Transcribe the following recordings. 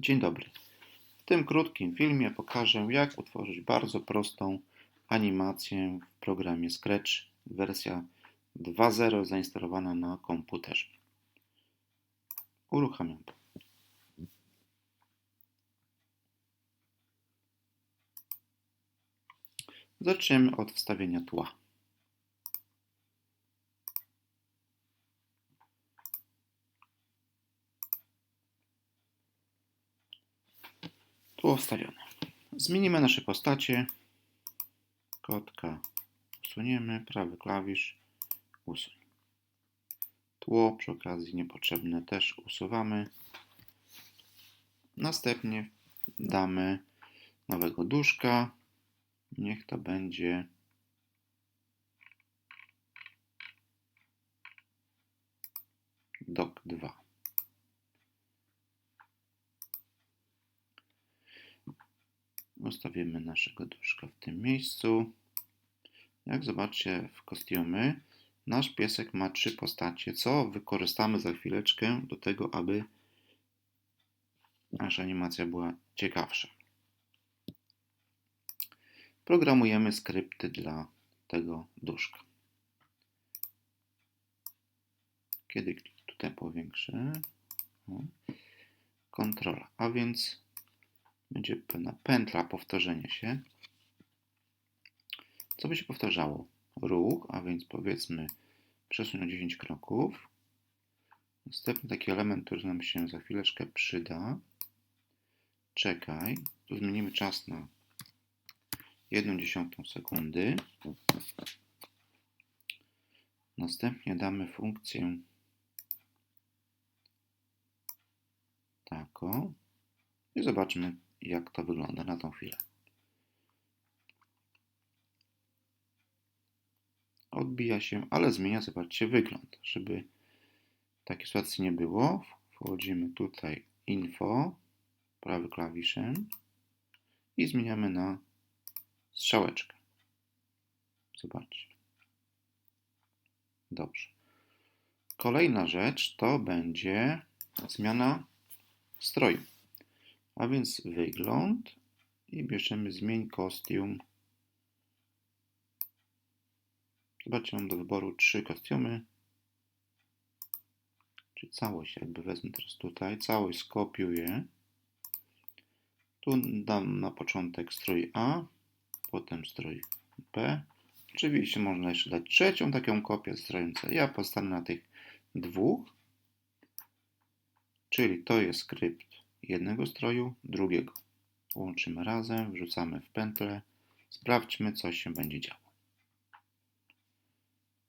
Dzień dobry. W tym krótkim filmie pokażę, jak utworzyć bardzo prostą animację w programie Scratch, wersja 2.0 zainstalowana na komputerze. Uruchamiam to. Zaczniemy od wstawienia tła. Tło wstawione. Zmienimy nasze postacie. Kotka usuniemy, prawy klawisz usuń. Tło przy okazji niepotrzebne też usuwamy. Następnie damy nowego duszka. Niech to będzie dock 2. Ustawimy naszego duszka w tym miejscu. Jak zobaczcie w kostiumy, nasz piesek ma trzy postacie, co wykorzystamy za chwileczkę do tego, aby nasza animacja była ciekawsza. Programujemy skrypty dla tego duszka. Kiedy tutaj powiększę, kontrola, a więc będzie pewna pętla powtórzenia się. Co by się powtarzało? Ruch, a więc powiedzmy przesuń o 10 kroków. Następny taki element, który nam się za chwileczkę przyda. Czekaj, tu zmienimy czas na 1 dziesiątą sekundy. Następnie damy funkcję taką i zobaczmy jak to wygląda na tą chwilę. Odbija się, ale zmienia, zobaczcie, wygląd. Żeby takiej sytuacji nie było, wchodzimy tutaj info, prawy klawiszem i zmieniamy na strzałeczkę. Zobaczcie. Dobrze. Kolejna rzecz to będzie zmiana stroju. A więc wygląd i bierzemy zmień kostium. Zobaczcie, mam do wyboru trzy kostiumy. Czy całość jakby wezmę teraz tutaj, całość skopiuję. Tu dam na początek strój A, potem strój B. Oczywiście można jeszcze dać trzecią taką kopię stroju C. Ja postanę na tych dwóch. Czyli to jest skrypt jednego stroju, drugiego. Łączymy razem, wrzucamy w pętlę, sprawdźmy, co się będzie działo.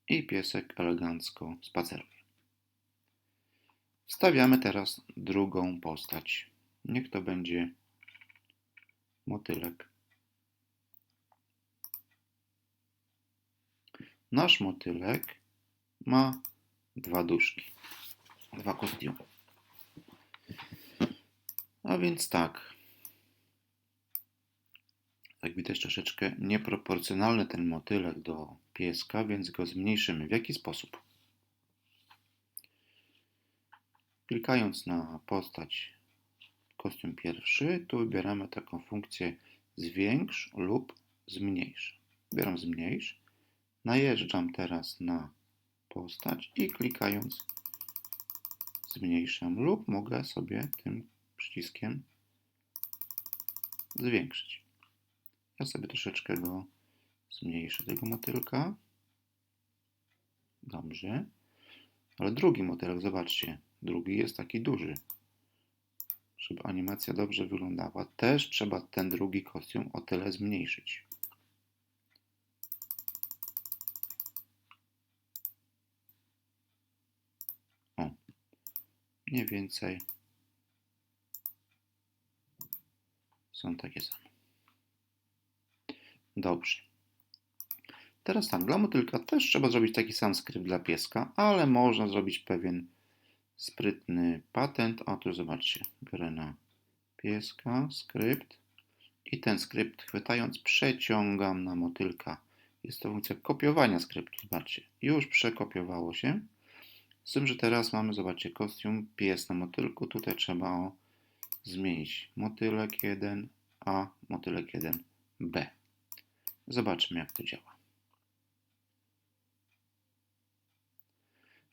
I piesek elegancko spaceruje. Wstawiamy teraz drugą postać. Niech to będzie motylek. Nasz motylek ma dwa duszki, dwa kostiumy. A więc tak. Jak widać troszeczkę nieproporcjonalny ten motylek do pieska, więc go zmniejszymy. W jaki sposób? Klikając na postać kostium pierwszy, tu wybieramy taką funkcję zwiększ lub zmniejsz. Wybieram zmniejsz. Najeżdżam teraz na postać i klikając zmniejszam lub mogę sobie tym przyciskiem zwiększyć. Ja sobie troszeczkę go zmniejszę, tego motylka. Dobrze. Ale drugi motylek, zobaczcie, drugi jest taki duży. Żeby animacja dobrze wyglądała, też trzeba ten drugi kostium o tyle zmniejszyć. O, mniej więcej są takie same. Dobrze. Teraz tak, dla motylka też trzeba zrobić taki sam skrypt dla pieska, ale można zrobić pewien sprytny patent. Otóż zobaczcie, biorę na pieska skrypt i ten skrypt chwytając przeciągam na motylka. Jest to funkcja kopiowania skryptu. Zobaczcie, już przekopiowało się. Z tym, że teraz mamy, zobaczcie, kostium pies na motylku. Tutaj trzeba o zmienić motylek 1a, motylek 1b. Zobaczmy, jak to działa.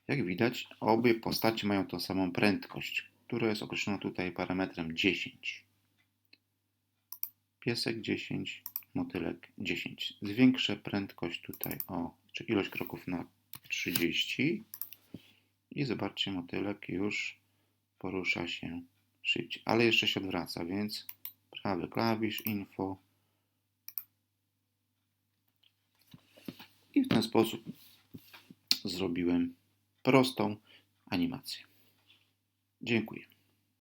Jak widać, obie postacie mają tą samą prędkość, która jest określona tutaj parametrem 10. Piesek 10, motylek 10. Zwiększę prędkość tutaj o, czy ilość kroków na 30 i zobaczcie, motylek już porusza się szybciej, ale jeszcze się odwraca, więc prawy klawisz, info i w ten sposób zrobiłem prostą animację. Dziękuję.